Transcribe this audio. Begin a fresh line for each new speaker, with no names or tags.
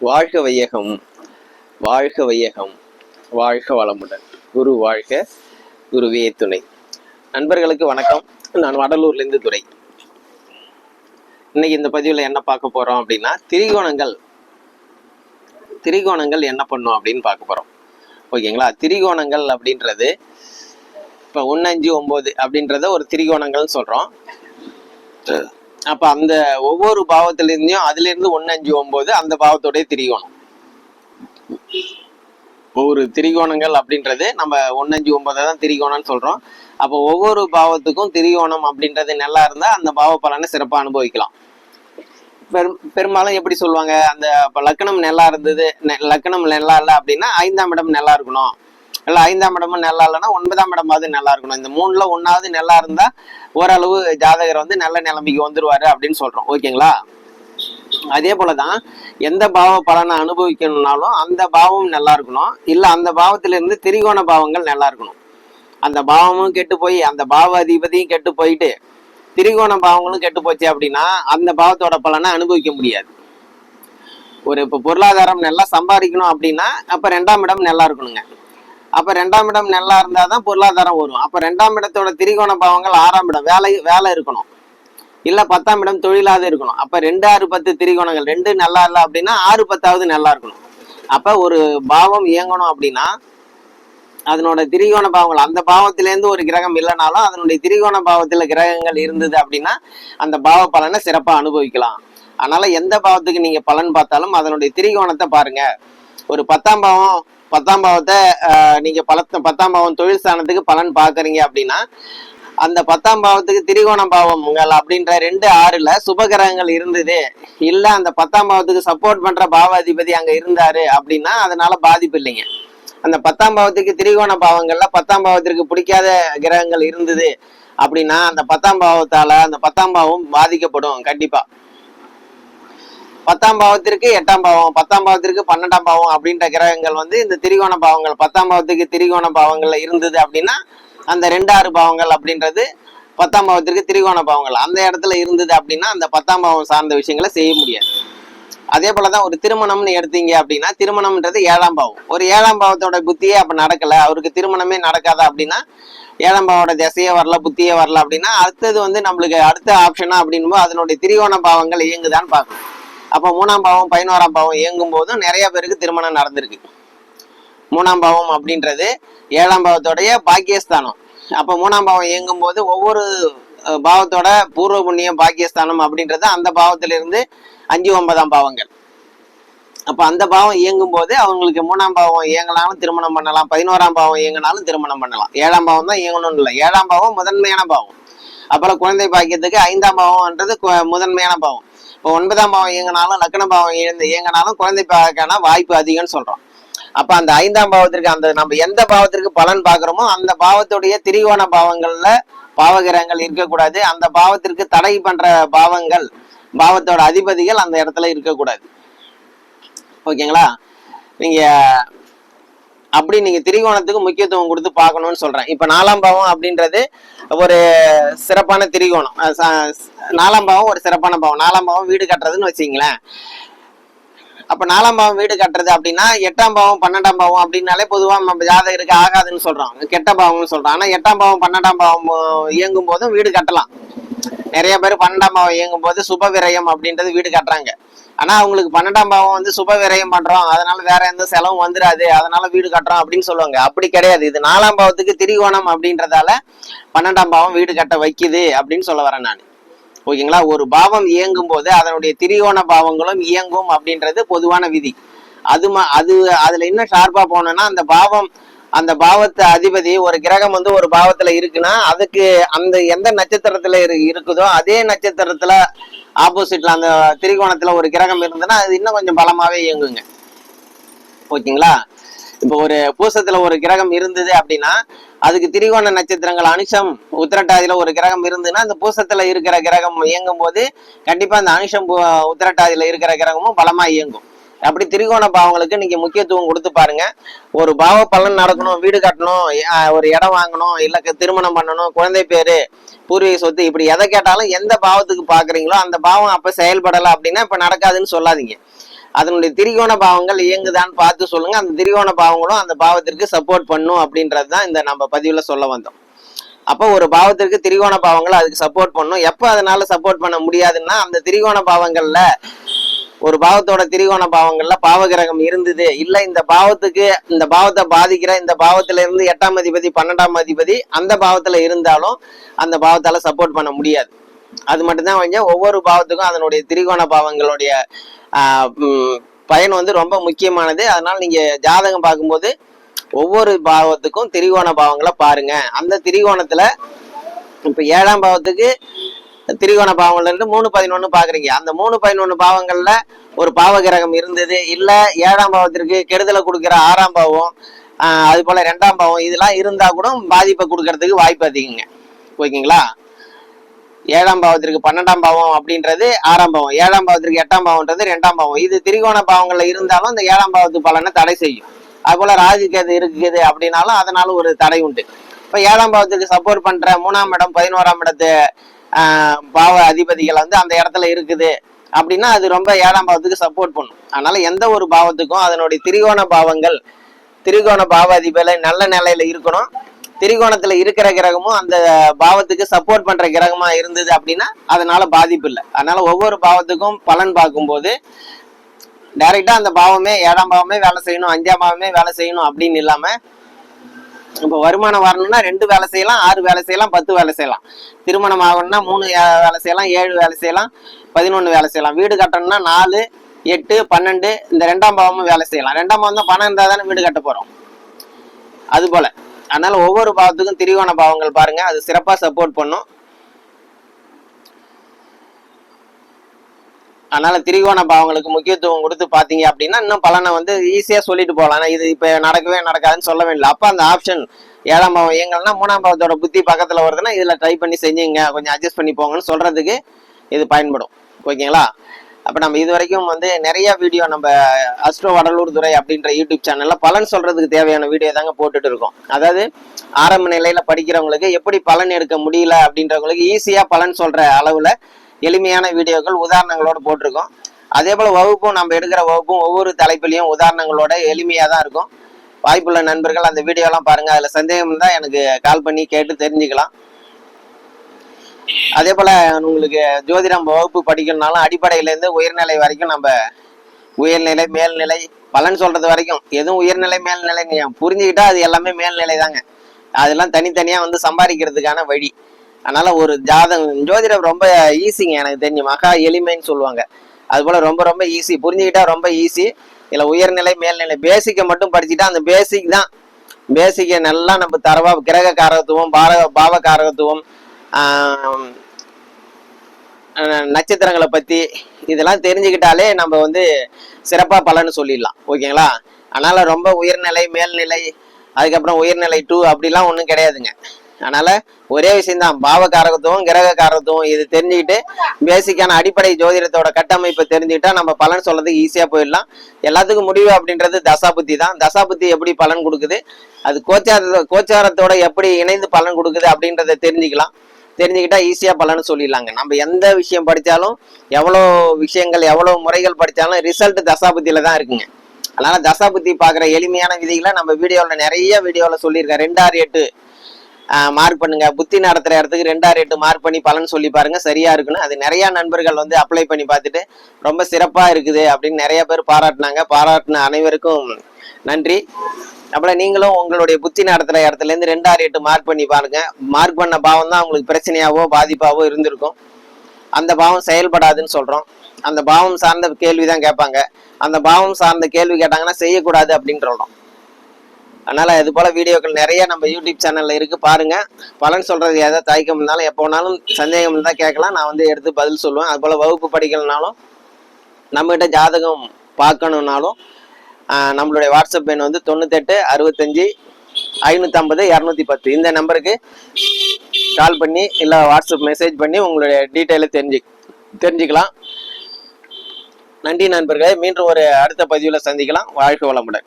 வாழ்க வையகம் வாழ்க வையகம் வாழ்க வளமுடன். குரு வாழ்க குருவே துணை. நண்பர்களுக்கு வணக்கம். நான் வடலூர்லேருந்து துறை இன்னைக்கு இந்த பதிவில் என்ன பார்க்க போறோம் அப்படின்னா திரிகோணங்கள். திரிகோணங்கள் என்ன பண்ணும் அப்படின்னு பார்க்க போறோம். ஓகேங்களா? திரிகோணங்கள் அப்படின்றது இப்போ ஒன்று அஞ்சு ஒம்பது அப்படின்றத ஒரு திரிகோணங்கள்னு சொல்கிறோம் அப்போ அந்த ஒவ்வொரு பாவத்திலிருந்தையும் அதுலேருந்து ஒன்று அஞ்சு ஒன்பது அந்த பாவத்தோடைய திரிகோணம். ஒவ்வொரு திரிகோணங்கள் அப்படின்றது நம்ம ஒன்னு அஞ்சு ஒன்பதை தான் திரிகோணம்னு சொல்கிறோம் அப்போ ஒவ்வொரு பாவத்துக்கும் திரிகோணம் அப்படின்றது நல்லா இருந்தால் அந்த பாவ பலனை சிறப்பாக அனுபவிக்கலாம். பெரும் பெரும்பாலும் எப்படி சொல்லுவாங்க? அந்த லக்கணம் நல்லா இருந்தது நெ- லக்கணம் நல்லா இல்லை அப்படின்னா ஐந்தாம் இடம் நல்லா இருக்கணும். இல்லை ஐந்தாம் இடமும் நல்லா இல்லைன்னா ஒன்பதாம் இடமாவது நல்லா இருக்கணும். இந்த மூணுல ஒன்னாவது நல்லா இருந்தா ஓரளவு ஜாதகர் வந்து நல்ல நிலைமைக்கு வந்துருவாரு அப்படின்னு சொல்றோம். ஓகேங்களா? அதே போலதான் எந்த பாவ பலனை அனுபவிக்கணும்னாலும் அந்த பாவம் நல்லா இருக்கணும். இல்ல அந்த பாவத்துல இருந்து திரிகோண பாவங்கள் நல்லா இருக்கணும். அந்த பாவமும் கெட்டு போய் அந்த பாவ அதிபதியும் கெட்டு போயிட்டு திரிகோண பாவங்களும் கெட்டு போச்சு அப்படின்னா அந்த பாவத்தோட பலனை அனுபவிக்க முடியாது. ஒரு இப்போ பொருளாதாரம் நல்லா சம்பாதிக்கணும் அப்படின்னா அப்ப ரெண்டாம் இடம் நல்லா இருக்கணுங்க. அப்ப ரெண்டாம் இடம் நல்லா இருந்தாதான் பொருளாதாரம் வரும். அப்ப ரெண்டாம் இடத்தோட திரிகோண பாவங்கள் ஆறாம் இடம். வேலை வேலை இருக்கணும். இல்ல பத்தாம் இடம் தொழிலாத இருக்கணும். அப்ப ரெண்டு ஆறு பத்து திரிகோணங்கள். ரெண்டு நல்லா இல்லை அப்படின்னா ஆறு பத்தாவது நல்லா இருக்கணும். அப்ப ஒரு பாவம் இயங்கணும் அப்படின்னா அதனோட திரிகோண பாவங்கள் அந்த பாவத்திலேருந்து ஒரு கிரகம் இல்லைனாலும் அதனுடைய திரிகோண பாவத்துல கிரகங்கள் இருந்தது அப்படின்னா அந்த பாவ பலனை சிறப்பா அனுபவிக்கலாம். அதனால எந்த பாவத்துக்கு நீங்க பலன் பார்த்தாலும் அதனுடைய திரிகோணத்தை பாருங்க. ஒரு பத்தாம் பாவம் பத்தாம் பாவத்தை நீங்க பலத்த பத்தாம் பாவம் தொழில் ஸ்தானத்துக்கு பலன் பாக்குறீங்க அப்படின்னா அந்த பத்தாம் பாவத்துக்கு திரிகோண பாவங்கள் அப்படின்ற ரெண்டு ஆறுல சுபகிரகங்கள் இருந்தது. இல்ல அந்த பத்தாம் பாவத்துக்கு சப்போர்ட் பண்ற பாவாதிபதி அங்க இருந்தாரு அப்படின்னா அதனால பாதிப்பு இல்லைங்க. அந்த பத்தாம் பாவத்துக்கு திரிகோண பாவங்கள்ல பத்தாம் பாவத்திற்கு பிடிக்காத கிரகங்கள் இருந்தது அப்படின்னா அந்த பத்தாம் பாவத்தால அந்த பத்தாம் பாவம் பாதிக்கப்படும் கண்டிப்பா. பத்தாம் பாவத்திற்கு எட்டாம் பாவம் பத்தாம் பாவத்திற்கு பன்னெண்டாம் பாவம் அப்படின்ற கிரகங்கள் வந்து இந்த திரிகோண பாவங்கள் பத்தாம் பாவத்துக்கு திரிகோண பாவங்கள்ல இருந்தது அப்படின்னா அந்த ரெண்டு ஆறு பாவங்கள் அப்படின்றது பத்தாம் பாவத்திற்கு திரிகோண பாவங்கள். அந்த இடத்துல இருந்தது அப்படின்னா அந்த பத்தாம் பாவம் சார்ந்த விஷயங்களை செய்ய முடியாது. அதே போலதான் ஒரு திருமணம்னு எடுத்தீங்க அப்படின்னா திருமணம்ன்றது ஏழாம் பாவம். ஒரு ஏழாம் பாவத்தோட புத்தியே அப்ப நடக்கல அவருக்கு திருமணமே நடக்காதா அப்படின்னா ஏழாம் பாவோட திசையே வரல புத்தியே வரல அப்படின்னா அடுத்தது வந்து நம்மளுக்கு அடுத்த ஆப்ஷனா அப்படின்போது அதனுடைய திரிகோண பாவங்கள் இயங்குதான்னு பார்க்கணும். அப்போ மூணாம் பாவம் பதினோராம் பாவம் இயங்கும் போதும் நிறைய பேருக்கு திருமணம் நடந்திருக்கு. மூணாம் பாவம் அப்படின்றது ஏழாம் பாவத்தோடைய பாக்கியஸ்தானம். அப்போ மூணாம் பாவம் இயங்கும் போது ஒவ்வொரு பாவத்தோட பூர்வ புண்ணியம் பாக்கியஸ்தானம் அப்படின்றது அந்த பாவத்திலிருந்து அஞ்சு ஒன்பதாம் பாவங்கள். அப்போ அந்த பாவம் இயங்கும் போது அவங்களுக்கு மூணாம் பாவம் இயங்கினாலும் திருமணம் பண்ணலாம் பதினோராம் பாவம் இயங்கினாலும் திருமணம் பண்ணலாம். ஏழாம் பாவம் தான் இயங்கணும்னு இல்லை. ஏழாம் பாவம் முதன்மையான பாவம். அப்புறம் குழந்தை பாக்கியத்துக்கு ஐந்தாம் பாவம்ன்றது முதன்மையான பாவம். இப்போ ஒன்பதாம் பாவம் இயங்கினாலும் லக்ன பாவம் இழந்து இயங்கினாலும் குழந்தை பாக்கான வாய்ப்பு அதிகம்னு சொல்றோம். அப்ப அந்த ஐந்தாம் பாவத்திற்கு அந்த நம்ம எந்த பாவத்திற்கு பலன் பாக்குறோமோ அந்த பாவத்துடைய திரிகோண பாவங்கள்ல பாவகிரகங்கள் இருக்கக்கூடாது. அந்த பாவத்திற்கு தடை பண்ற பாவங்கள் பாவத்தோட அதிபதிகள் அந்த இடத்துல இருக்கக்கூடாது. ஓகேங்களா? நீங்க அப்படி நீங்க திரிகோணத்துக்கு முக்கியத்துவம் கொடுத்து பார்க்கணும்னு சொல்றேன். இப்ப நாலாம் பாவம் அப்படின்றது ஒரு சிறப்பான திரிகோணம். நாலாம் பாவம் ஒரு சிறப்பான பாவம். நாலாம் பாவம் வீடு கட்டுறதுன்னு வச்சுங்களேன். அப்ப நாலாம் பாவம் வீடு கட்டுறது அப்படின்னா எட்டாம் பாவம் பன்னெண்டாம் பாவம் அப்படின்னாலே பொதுவா நம்ம ஜாதகருக்கு ஆகாதுன்னு சொல்றோம். கெட்ட பாவம்னு சொல்றோம். ஆனா எட்டாம் பாவம் பன்னெண்டாம் பாவம் இயங்கும் போதும் வீடு கட்டலாம். நிறைய பேர் பன்னெண்டாம் பாவம் இயங்கும் போது சுப விரயம் அப்படின்றது வீடு கட்டுறாங்க. ஆனா அவங்களுக்கு பன்னெண்டாம் பாவம் வந்து சுப விரயம் பண்றோம். அதனால வேற எந்த செலவும் வந்துடாது அதனால வீடு கட்டுறோம் அப்படின்னு சொல்லுவாங்க. அப்படி கிடையாது. இது நாலாம் பாவத்துக்கு திரிகோணம் அப்படின்றதால பன்னெண்டாம் பாவம் வீடு கட்ட வைக்குது அப்படின்னு சொல்ல வரேன் நான். ஓகேங்களா? ஒரு பாவம் இயங்கும் போது அதனுடைய திரிகோண பாவங்களும் இயங்கும் அப்படின்றது பொதுவான விதி. அது அது அதுல இன்னும் ஷார்ப்பா போனோம்னா அந்த பாவம் அந்த பாவத்தை அதிபதி ஒரு கிரகம் வந்து ஒரு பாவத்துல இருக்குன்னா அதுக்கு அந்த எந்த நட்சத்திரத்துல இரு- இருக்குதோ அதே நட்சத்திரத்துல ஆப்போசிட்ல அந்த திரிகோணத்துல ஒரு கிரகம் இருந்ததுன்னா அது இன்னும் கொஞ்சம் பலமாவே இயங்குங்க. ஓகேங்களா? இப்போ ஒரு பூசத்துல ஒரு கிரகம் இருந்தது அப்படின்னா அதுக்கு திரிகோண நட்சத்திரங்கள் அனுஷம் உத்திரட்டாதியில ஒரு கிரகம் இருந்ததுன்னா அந்த பூசத்துல இருக்கிற கிரகம் இயங்கும் போது கண்டிப்பா அந்த அனுஷம் பூ- உத்திரட்டாதியில இருக்கிற கிரகமும் பலமா இயங்கும். அப்படி திரிகோண பாவங்களுக்கு நீங்க முக்கியத்துவம் கொடுத்து பாருங்க. ஒரு பாவ பலன் நடக்கணும் வீடு கட்டணும் ஒரு இடம் வாங்கணும் இல்ல திருமணம் பண்ணணும் குழந்தை பேரு பூர்வீக சொத்து இப்படி எதை கேட்டாலும் எந்த பாவத்துக்கு பாக்குறீங்களோ அந்த பாவம் அப்ப செயல்படல அப்படின்னா இப்ப நடக்காதுன்னு சொல்லாதீங்க. அதனுடைய திரிகோண பாவங்கள் இயங்குதான்னு பார்த்து சொல்லுங்க. அந்த திரிகோண பாவங்களும் அந்த பாவத்திற்கு சப்போர்ட் பண்ணும் அப்படின்றது தான் இந்த நம்ம பதிவுல சொல்ல வந்தோம். அப்போ ஒரு பாவத்திற்கு திரிகோண பாவங்கள் அதுக்கு சப்போர்ட் பண்ணும். எப்போ அதனால சப்போர்ட் பண்ண முடியாதுன்னா அந்த திரிகோண பாவங்கள்ல ஒரு பாவத்தோட திரிகோண பாவங்கள்ல பாவகிரகம் இருந்தது. இல்ல இந்த பாவத்துக்கு இந்த பாவத்தை பாதிக்கிற இந்த பாவத்துல இருந்து எட்டாம் அதிபதி பன்னெண்டாம் அதிபதி அந்த பாவத்துல இருந்தாலும் அந்த பாவத்தால சப்போர்ட் பண்ண முடியாது. அது மட்டும்தான் கொஞ்சம் ஒவ்வொரு பாவத்துக்கும் அதனுடைய திரிகோண பாவங்களுடைய பயன் வந்து ரொம்ப முக்கியமானது. அதனால நீங்க ஜாதகம் பார்க்கும்போது ஒவ்வொரு பாவத்துக்கும் திரிகோண பாவங்களை பாருங்க. அந்த திரிகோணத்துல இப்ப ஏழாம் பாவத்துக்கு திரிகோண பாவங்கள்ல இருந்து மூணு பதினொன்னு பாக்குறீங்க. அந்த மூணு பதினொன்னு பாவங்கள்ல ஒரு பாவகிரகம் இருந்தது. இல்ல ஏழாம் பாவத்திற்கு கெடுதலை கொடுக்கிற ஆறாம் பாவம் ஆஹ் அது போல ரெண்டாம் பாவம் இதெல்லாம் இருந்தா கூட பாதிப்பை கொடுக்கறதுக்கு வாய்ப்பு அதிகங்க. ஓகேங்களா? ஏழாம் பாவத்திற்கு பன்னெண்டாம் பாவம் அப்படின்றது ஆறாம் பாவம். ஏழாம் பாவத்திற்கு எட்டாம் பாவம்ன்றது ரெண்டாம் பாவம். இது திரிகோண பாவங்கள்ல இருந்தாலும் அந்த ஏழாம் பாவத்து பலனை தடை செய்யும். அது போல ராகு இருக்குது அப்படின்னாலும் அதனால ஒரு தடை உண்டு. இப்ப ஏழாம் பாவத்துக்கு சப்போர்ட் பண்ற மூணாம் இடம் பதினோராம் இடத்து பாவ அதிபதிகள் வந்து அந்த இடத்துல இருக்குது. அப்படின்னா அது ரொம்ப ஏழாம் பாவத்துக்கு சப்போர்ட் பண்ணும். அதனால எந்த ஒரு பாவத்துக்கும் அதனுடைய திரிகோண பாவங்கள் திரிகோண பாவ அதிபதி நல்ல நிலையில இருக்கணும். திரிகோணத்துல இருக்கிற கிரகமும் அந்த பாவத்துக்கு சப்போர்ட் பண்ற கிரகமா இருந்தது அப்படின்னா அதனால பாதிப்பு இல்லை. அதனால ஒவ்வொரு பாவத்துக்கும் பலன் பார்க்கும்போது டைரக்டா அந்த பாவமே ஏழாம் பாவமே வேலை செய்யணும் அஞ்சாம் பாவமே வேலை செய்யணும் அப்படின்னு இல்லாம இப்போ வருமானம் வரணும்னா ரெண்டு வேலை செய்யலாம் ஆறு வேலை செய்யலாம் பத்து வேலை செய்யலாம். திருமணம் ஆகணும்னா மூணு வேலை செய்யலாம் ஏழு வேலை செய்யலாம் பதினொன்று வேலை செய்யலாம். வீடு கட்டணும்னா நாலு எட்டு பன்னெண்டு இந்த ரெண்டாம் பாவமும் வேலை செய்யலாம். ரெண்டாம் பாவம் தான் பணம் இருந்தால் தானே வீடு கட்ட போகிறோம் அது போல. ஒவ்வொரு பாவத்துக்கும் திரிகோண பாவங்கள் பாருங்கள் அது சிறப்பாக சப்போர்ட் பண்ணும். அதனால திரிகோண பாவங்களுக்கு முக்கியத்துவம் கொடுத்து பாத்தீங்க அப்படின்னா இன்னும் பலனை வந்து ஈஸியா சொல்லிட்டு போகலாம். இது இப்ப நடக்கவே நடக்காதுன்னு சொல்ல வேண்டிய அப்ப அந்த ஆப்ஷன் ஏழாம் பாவம் இயங்கல்னா மூணாம் பாவத்தோட புத்தி பக்கத்துல வருதுன்னா இதுல ட்ரை பண்ணி செஞ்சீங்க. கொஞ்சம் அட்ஜஸ்ட் பண்ணி போங்கன்னு சொல்றதுக்கு இது பயன்படும். ஓகேங்களா? அப்ப நம்ம இது வரைக்கும் வந்து நிறைய வீடியோ நம்ம அஸ்ட்ரோ வடலூர் துறை அப்படின்ற யூடியூப் சேனல்ல பலன் சொல்றதுக்கு தேவையான வீடியோ தாங்க போட்டுட்டு இருக்கோம். அதாவது ஆரம்ப நிலையில படிக்கிறவங்களுக்கு எப்படி பலன் எடுக்க முடியல அப்படின்றவங்களுக்கு ஈஸியா பலன் சொல்ற அளவுல எளிமையான வீடியோக்கள் உதாரணங்களோட போட்டிருக்கோம். அதே போல வகுப்பும் நம்ம எடுக்கிற வகுப்பும் ஒவ்வொரு தலைப்புலையும் உதாரணங்களோட எளிமையா தான் இருக்கும். வாய்ப்புள்ள நண்பர்கள் அந்த வீடியோலாம் பாருங்க. அதுல சந்தேகம் தான் எனக்கு கால் பண்ணி கேட்டு தெரிஞ்சுக்கலாம். அதே போல உங்களுக்கு ஜோதிடம் வகுப்பு படிக்கணும்னாலும் அடிப்படையில இருந்து உயர்நிலை வரைக்கும் நம்ம உயர்நிலை மேல்நிலை பலன் சொல்றது வரைக்கும் எதுவும் உயர்நிலை மேல்நிலைங்க புரிஞ்சுக்கிட்டா அது எல்லாமே மேல்நிலை தாங்க அதெல்லாம் தனித்தனியா வந்து சம்பாதிக்கிறதுக்கான வழி. அதனால ஒரு ஜாதகம் ஜோதிடம் ரொம்ப ஈஸிங்க எனக்கு தெரிஞ்சு. மகா எளிமைன்னு சொல்லுவாங்க. அது போல ரொம்ப ரொம்ப ஈஸி புரிஞ்சுக்கிட்டா ரொம்ப ஈஸி இதுல உயர்நிலை மேல்நிலை பேசிக்கை மட்டும் படிச்சுட்டா அந்த பேசிக் தான். பேசிக்கை நல்லா நம்ம தரவா கிரக காரகத்துவம் பார பாவ காரகத்துவம் நட்சத்திரங்களை பத்தி இதெல்லாம் தெரிஞ்சுக்கிட்டாலே நம்ம வந்து சிறப்பா பலன்னு சொல்லிடலாம். ஓகேங்களா? அதனால ரொம்ப உயர்நிலை மேல்நிலை அதுக்கப்புறம் உயர்நிலை டூ அப்படிலாம் ஒன்றும் கிடையாதுங்க. அதனால ஒரே விஷயம்தான். பாவ காரகத்துவம் கிரக காரகத்துவம் இது தெரிஞ்சுக்கிட்டு பேசிக்கான அடிப்படை ஜோதிடத்தோட கட்டமைப்பை தெரிஞ்சுக்கிட்டா நம்ம பலன் சொல்றதுக்கு ஈஸியா போயிடலாம். எல்லாத்துக்கும் முடிவு அப்படின்றது தசாபுத்தி தான். தசாபுத்தி எப்படி பலன் கொடுக்குது? அது கோச்சார கோச்சாரத்தோட எப்படி இணைந்து பலன் கொடுக்குது அப்படின்றத தெரிஞ்சுக்கலாம். தெரிஞ்சுக்கிட்டா ஈஸியா பலன்னு சொல்லிடலாங்க. நம்ம எந்த விஷயம் படிச்சாலும் எவ்வளோ விஷயங்கள் எவ்வளோ முறைகள் படிச்சாலும் ரிசல்ட் தசாபுத்தியில தான் இருக்குங்க. அதனால தசாபுத்தி பார்க்குற எளிமையான விதிகளை நம்ம வீடியோவில் நிறைய வீடியோவில் சொல்லியிருக்கேன். ரெண்டாறு எட்டு. மார்க் பண்ணுங்க. புத்தி நடத்துற இடத்துக்கு ரெண்டாறு எட்டு மார்க் பண்ணி பலன் சொல்லி பாருங்க. சரியா இருக்குன்னு அது நிறைய நண்பர்கள் வந்து அப்ளை பண்ணி பார்த்துட்டு ரொம்ப சிறப்பா இருக்குது அப்படின்னு நிறைய பேர் பாராட்டினாங்க. பாராட்டின அனைவருக்கும் நன்றி. அப்புறம் நீங்களும் உங்களுடைய புத்தி நடத்துற இடத்துல இருந்து ரெண்டாறு எட்டு மார்க் பண்ணி பாருங்க. மார்க் பண்ண பாவம் தான் உங்களுக்கு பிரச்சனையாவோ பாதிப்பாவோ இருந்திருக்கும். அந்த பாவம் செயல்படாதுன்னு சொல்றோம். அந்த பாவம் சார்ந்த கேள்வி தான் கேட்பாங்க. அந்த பாவம் சார்ந்த கேள்வி கேட்டாங்கன்னா செய்யக்கூடாது அப்படின்னு சொல்றோம் அதனால் இது போல் வீடியோக்கள் நிறைய நம்ம யூடியூப் சேனலில் இருக்குது பாருங்கள் பலன் சொல்கிறது எதாவது தயக்கம் இருந்தாலும் எப்போ வேணாலும் சந்தேகம் இருந்தால் கேட்கலாம். நான் வந்து எடுத்து பதில் சொல்லுவேன். அதுபோல் வகுப்பு படிக்கலனாலும் நம்மகிட்ட ஜாதகம் பார்க்கணுன்னாலும் நம்மளுடைய வாட்ஸ்அப் எண் வந்து தொண்ணூத்தெட்டு அறுபத்தஞ்சு ஐநூற்றம்பது இரநூத்தி பத்து இந்த நம்பருக்கு கால் பண்ணி இல்லை வாட்ஸ்அப் மெசேஜ் பண்ணி உங்களுடைய டீட்டெயிலை தெரிஞ்சு தெரிஞ்சுக்கலாம். நன்றி நண்பர்களே. மீண்டும் ஒரு அடுத்த பதிவில் சந்திக்கலாம். வாழ்க வளமுடன்.